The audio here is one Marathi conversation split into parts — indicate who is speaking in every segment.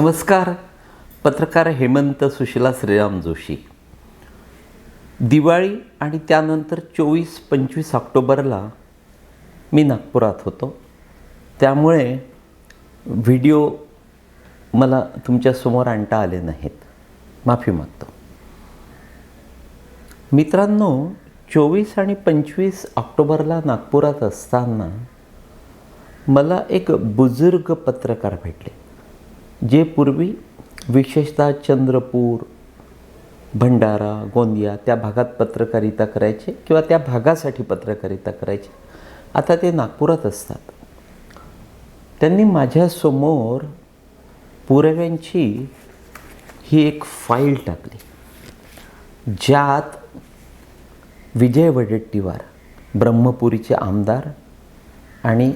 Speaker 1: नमस्कार. पत्रकार हेमंत सुशिला श्रीराम जोशी. दिवाळी आणि त्यानंतर चोवीस पंचवीस ऑक्टोबरला मी नागपुरात होतो. त्यामुळे व्हिडिओ मला तुमच्यासमोर आणता आले नाहीत. माफी मागतो. मित्रांनो चोवीस आणि पंचवीस ऑक्टोबरला नागपुरात असताना मला एक बुजुर्ग पत्रकार भेटले. जे पूर्वी विशेषतः चंद्रपूर भंडारा गोंदिया त्या भागात पत्रकारिता करायचे किंवा त्या भागासाठी पत्रकारिता करायचे आता ते नागपुरात असतात. त्यांनी माझ्यासमोर पुराव्यांची ही एक फाईल टाकली ज्यात विजय वडेट्टीवार ब्रह्मपुरीचे आमदार आणि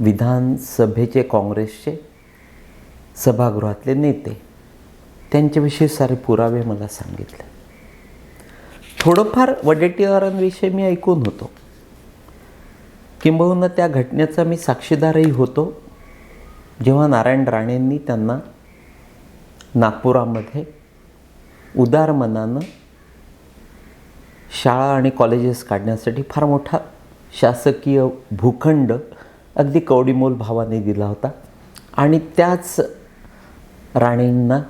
Speaker 1: विधानसभेचे काँग्रेसचे सभागृहातले नेते त्यांच्याविषयी सारे पुरावे मला सांगितले. थोडंफार वडेट्टीवारांविषयी मी ऐकून होतो. किंबहुना त्या घटनेचा मी साक्षीदारही होतो. जेव्हा नारायण राणेंनी त्यांना नागपुरामध्ये उदार मनानं शाळा आणि कॉलेजेस काढण्यासाठी फार मोठा शासकीय भूखंड अगदी कवडीमोल भावाने दिला होता. आणि त्याच राणेंना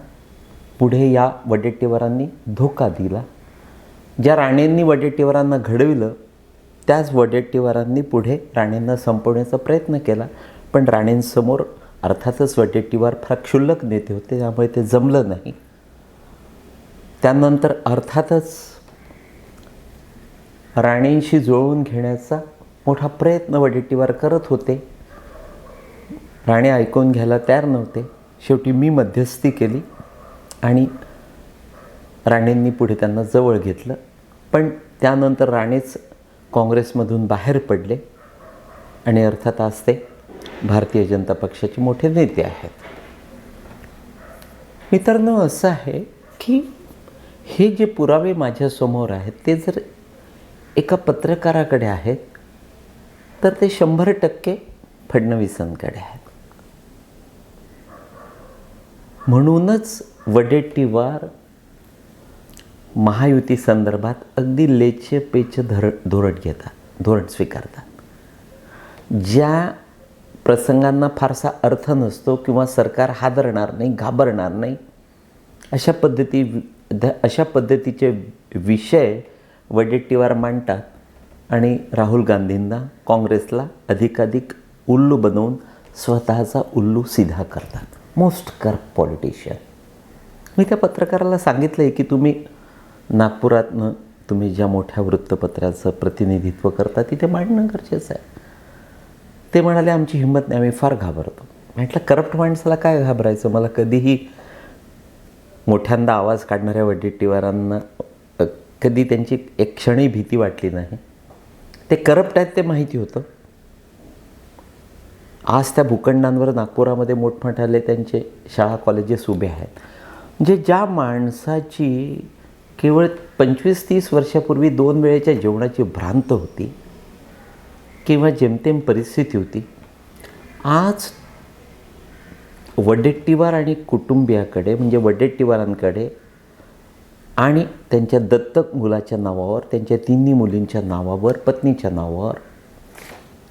Speaker 1: पुढे या वडेट्टीवारांनी धोका दिला. ज्या राणेंनी वडेट्टीवारांना घडविलं त्याच वडेट्टीवारांनी पुढे राणेंना संपवण्याचा प्रयत्न केला. पण राणेंसमोर अर्थातच वडेट्टीवार फार क्षुल्लक नेते होते त्यामुळे ते जमलं नाही. त्यानंतर अर्थातच राणेंशी जुळवून घेण्याचा मोठा प्रयत्न वडेट्टीवार करत होते. राणे ऐकून घ्यायला तयार नव्हते. शेवटी मी मध्यस्थी केली आणि राणेंनी पुढे त्यांना जवळ घेतलं. पण त्यानंतर राणेच काँग्रेसमधून बाहेर पडले आणि अर्थात आज ते भारतीय जनता पक्षाचे मोठे नेते आहेत. मित्रांनो असं आहे की हे जे पुरावे माझ्यासमोर आहेत ते जर एका पत्रकाराकडे आहेत तर ते शंभर टक्के फडणवीसांकडे आहेत. म्हणूनच वडेट्टीवार महायुती संदर्भात अगदी लेचे पेचे धर धोरण घेतात धोरण स्वीकारतात. ज्या प्रसंगांना फारसा अर्थ नसतो किंवा सरकार हादरणार नाही घाबरणार नाही अशा पद्धती अशा पद्धतीचे विषय वडेट्टीवार मांडतात आणि राहुल गांधींना काँग्रेसला अधिकाधिक उल्लू बनवून स्वतःचा उल्लू सिधा करतात. मोस्ट करप्ट पॉलिटिशियन मी त्या पत्रकाराला सांगितलं आहे की तुम्ही नागपुरातनं तुम्ही ज्या मोठ्या वृत्तपत्राचं प्रतिनिधित्व करता तिथे मांडणं गरजेचं आहे. ते म्हणाले आमची हिंमत नाही आम्ही फार घाबरतो. म्हटलं करप्ट माणसाला काय घाबरायचं? मला कधीही मोठ्यांदा आवाज काढणाऱ्या वडेट्टीवारांना कधी त्यांची एक क्षणी भीती वाटली नाही. ते करप्ट आहेत ते माहिती होतं. आज त्या भूखंडांवर नागपुरामध्ये मोठमोठाले त्यांचे शाळा कॉलेजेस उभे आहेत. म्हणजे ज्या माणसाची केवळ पंचवीस तीस वर्षापूर्वी दोन वेळेच्या जेवणाची भ्रांत होती किंवा जेमतेम परिस्थिती होती आज वडेट्टीवार आणि कुटुंबियाकडे म्हणजे वडेट्टीवारांकडे आणि त्यांच्या दत्तक मुलाच्या नावावर त्यांच्या तिन्ही मुलींच्या नावावर पत्नीच्या नावावर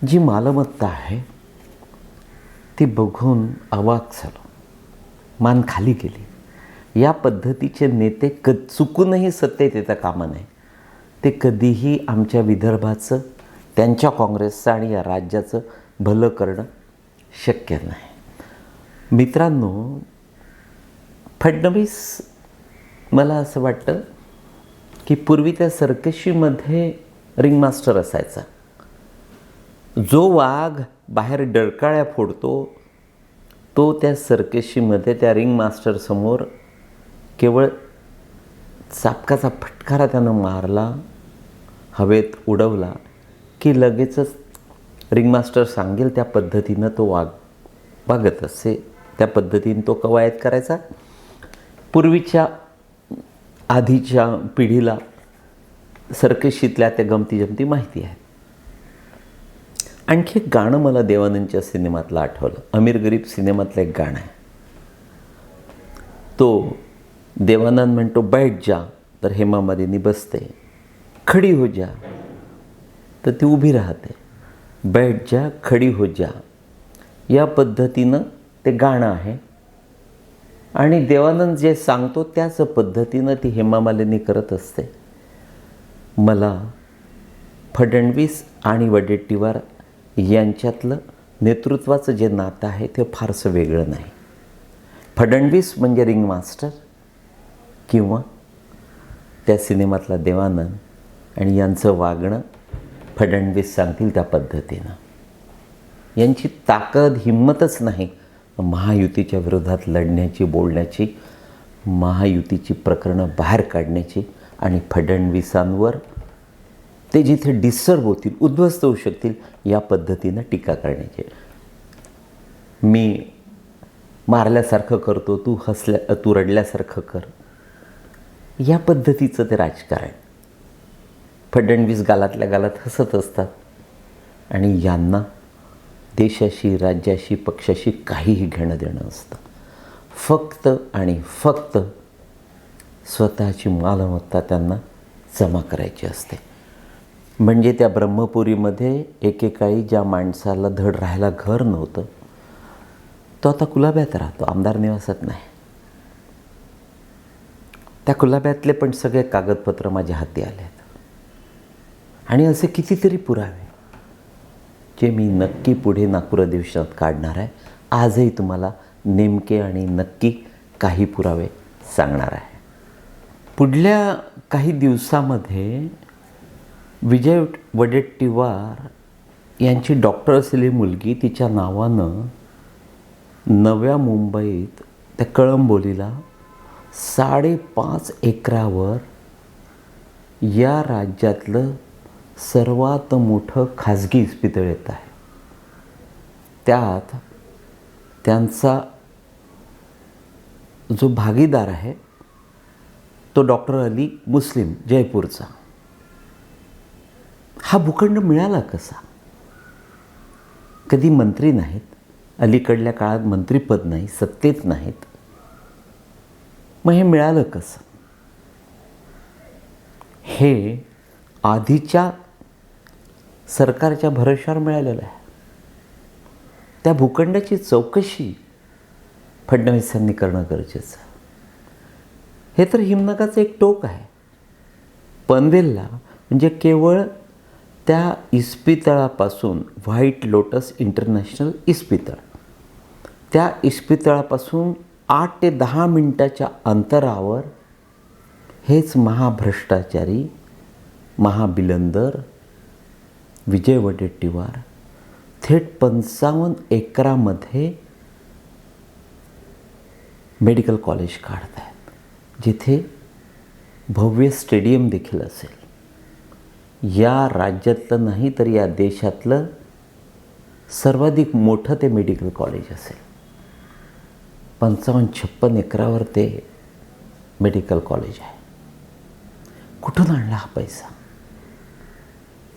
Speaker 1: जी मालमत्ता आहे ती बघून अवाक झालो. मान खाली गेली. या पद्धतीचे नेते क चुकूनही सत्तेत येता कामा नये. ते कधीही आमच्या विदर्भाचं त्यांच्या काँग्रेसचं आणि या राज्याचं भलं करणं शक्य नाही. मित्रांनो फडणवीस मला असं वाटतं की पूर्वी त्या सर्कशीमध्ये रिंगमास्टर असायचा. जो वाघ बाहेर डरकाळ्या फोडतो तो त्या सर्कशीमध्ये त्या रिंग मास्टरसमोर केवळ चापकाचा फटकारा त्यानं मारला हवेत उडवला की लगेचच रिंगमास्टर सांगेल त्या पद्धतीनं तो वाग वागत असे. त्या पद्धतीनं तो कवायत करायचा. पूर्वीच्या आधीच्या पिढीला सर्कशीतल्या त्या गमती जमती माहिती आहेत. आणखी एक गाणं मला देवानंदच्या सिनेमातलं आठवलं. अमीर गरीब सिनेमातलं एक गाणं आहे. तो देवानंद म्हणतो बैठ जा तर हेमा मालिनी बसते. खडी हो जा तर ती उभी राहते. बैठ जा खडी हो जा. या पद्धतीनं ते गाणं आहे. आणि देवानंद जे सांगतो त्याच पद्धतीनं ती हेमा मालिनी करत असते. मला फडणवीस आणि वडेट्टीवार यांच्यातलं नेतृत्वाचं जे नातं आहे ते फारसं वेगळं नाही. फडणवीस म्हणजे रिंग मास्टर किंवा त्या सिनेमातला देवानंद आणि यांचं वागणं फडणवीस सांगतील त्या पद्धतीनं. यांची ताकद हिंमतच नाही महायुतीच्या विरोधात लढण्याची बोलण्याची महायुतीची प्रकरणं बाहेर काढण्याची आणि फडणवीसांवर ते जिथे डिस्टर्ब होतील उद्ध्वस्त होऊ शकतील या पद्धतीनं टीका करण्याची मी मारल्यासारखं करतो तू हसल्या तू रडल्यासारखं कर. या पद्धतीचं ते राजकारण फडणवीस गालातल्या गालात हसत असतात. आणि यांना देशाशी राज्याशी पक्षाशी काहीही घेणं देणं असतं फक्त आणि फक्त स्वतःची मालमत्ता त्यांना जमा करायची असते. म्हणजे त्या ब्रह्मपुरीमध्ये एकेकाळी ज्या माणसाला धड राहायला घर नव्हतं तो आता कुलाब्यात राहतो आमदार निवासात नाही. त्या कुलाब्यातले पण सगळे कागदपत्र माझ्या हाती आले आहेत आणि असे कितीतरी पुरावे जे मी नक्की पुढे नागपूर अधिवेशनात काढणार आहे. आजही तुम्हाला नेमके आणि नक्की काही पुरावे सांगणार आहे. पुढल्या काही दिवसामध्ये विजय वडेट्टीवार यांची डॉक्टर असलेली मुलगी तिच्या नावानं नव्या मुंबईत त्या कळंबोलीला साडेपाच एकरावर या राज्यातलं सर्वात मोठं खाजगी इस्पितळ येत आहे. त्यात त्यांचा जो भागीदार आहे तो डॉक्टर अली मुस्लिम जयपूरचा. हा भूखंड मिळाला कसा? कधी मंत्री नाहीत अलीकडल्या काळात मंत्रीपद नाही सत्तेत नाहीत. मग हे मिळालं कसं? हे आधीच्या सरकारच्या भरोशावर मिळालेलं आहे. त्या भूखंडाची चौकशी फडणवीसांनी करणं गरजेचं हे तर हिमनगाचं एक टोक आहे. पनवेलला म्हणजे केवळ त्या इस्पितळापासून व्हाईट लोटस इंटरनॅशनल इस्पितळ. त्या इस्पितळापासून आठ ते दहा मिनटाच्या अंतरावर हेच महाभ्रष्टाचारी महाबिलंदर विजय वडेट्टीवार थेट पंचावन्न एकरामध्ये मेडिकल कॉलेज काढत आहेत जिथे भव्य स्टेडियम देखील असेल. या राज्यातलं नाही तर या देशातलं सर्वाधिक मोठं ते मेडिकल कॉलेज असेल. पंचावन्न छप्पन एकरावर ते मेडिकल कॉलेज आहे. कुठून आणला हा पैसा?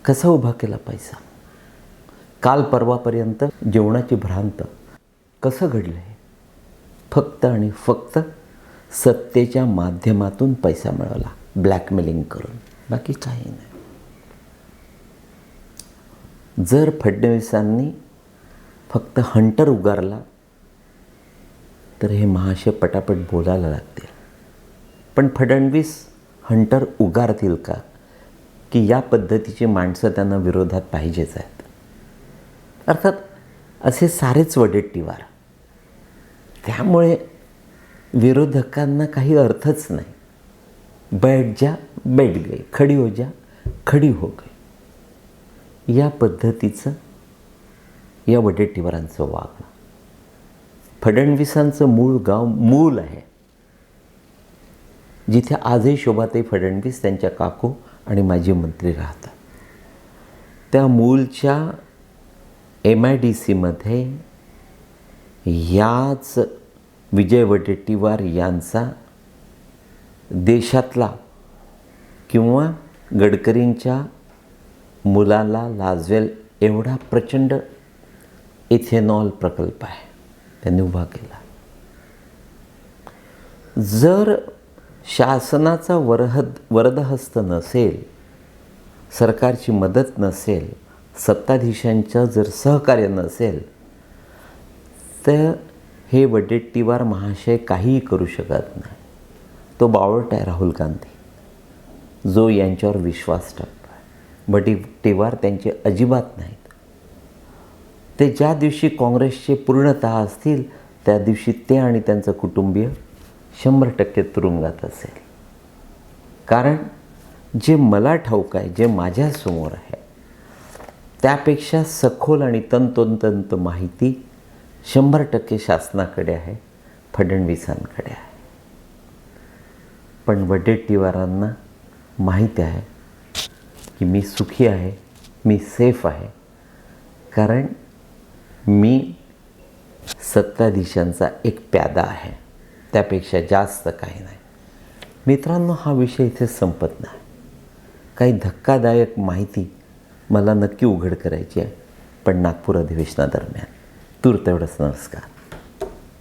Speaker 1: कसा उभा केला पैसा? काल परवापर्यंत जेवणाची भ्रांत कसं घडलं आहे फक्त आणि फक्त सत्तेच्या माध्यमातून पैसा मिळवला ब्लॅकमेलिंग करून. बाकी काही नाही. जर फडणवीसांनी फक्त हंटर उगारला तर हे महाशय पटापट बोलायला लागतील. पण फडणवीस हंटर उगारतील का? की या पद्धतीची माणसं त्यांना विरोधात पाहिजेच आहेत. अर्थात असे सारेच वडेट्टीवार. त्यामुळे विरोधकांना काही अर्थच नाही. बैठ जा बैठ गई खडी हो जा खडी हो गई या पद्धतीचं या वडेट्टीवारांचं वागणं. फडणवीसांचं मूळ गाव मूल आहे. जिथे आजही शोभाताई फडणवीस त्यांच्या काकू आणि माजी मंत्री राहतात. त्या मूलच्या एम आय डी सीमध्ये याच विजय वडेट्टीवार यांचा देशातला किंवा गडकरींच्या मुलाला लाजवेल एवढा प्रचंड इथेनॉल प्रकल्प आहे. त्यांनी उभा केला. जर शासनाचा वरहद वरदहस्त नसेल सरकारची मदत नसेल सत्ताधीशांचं जर सहकार्य नसेल तर हे वडेट्टीवार महाशय काहीही करू शकत नाही. तो बावळट आहे राहुल गांधी. जो यांच्यावर विश्वास टाकतो. आहे त्यांचे अजिबात नाहीत. ते ज्या दिवशी काँग्रेसचे पूर्णतः असतील त्या दिवशी ते आणि त्यांचं कुटुंबीय शंभर टक्के तुरुंगात असेल. कारण जे मला ठाऊक आहे जे माझ्यासमोर आहे त्यापेक्षा सखोल आणि तंतोतंत माहिती शंभर टक्के शासनाकडे आहे फडणवीसांकडे आहे. पण वडेट्टीवारांना माहीत आहे की मी सुखी आहे मी सेफ आहे. कारण मी सत्ताधीशांचा एक प्यादा आहे. त्यापेक्षा जास्त काही नाही. मित्रांनो हा विषय इथे संपत नाही. काही धक्कादायक माहिती मला नक्की उघड करायची आहे पण नागपूर अधिवेशनादरम्यान. तूर्त एवढंच. नमस्कार.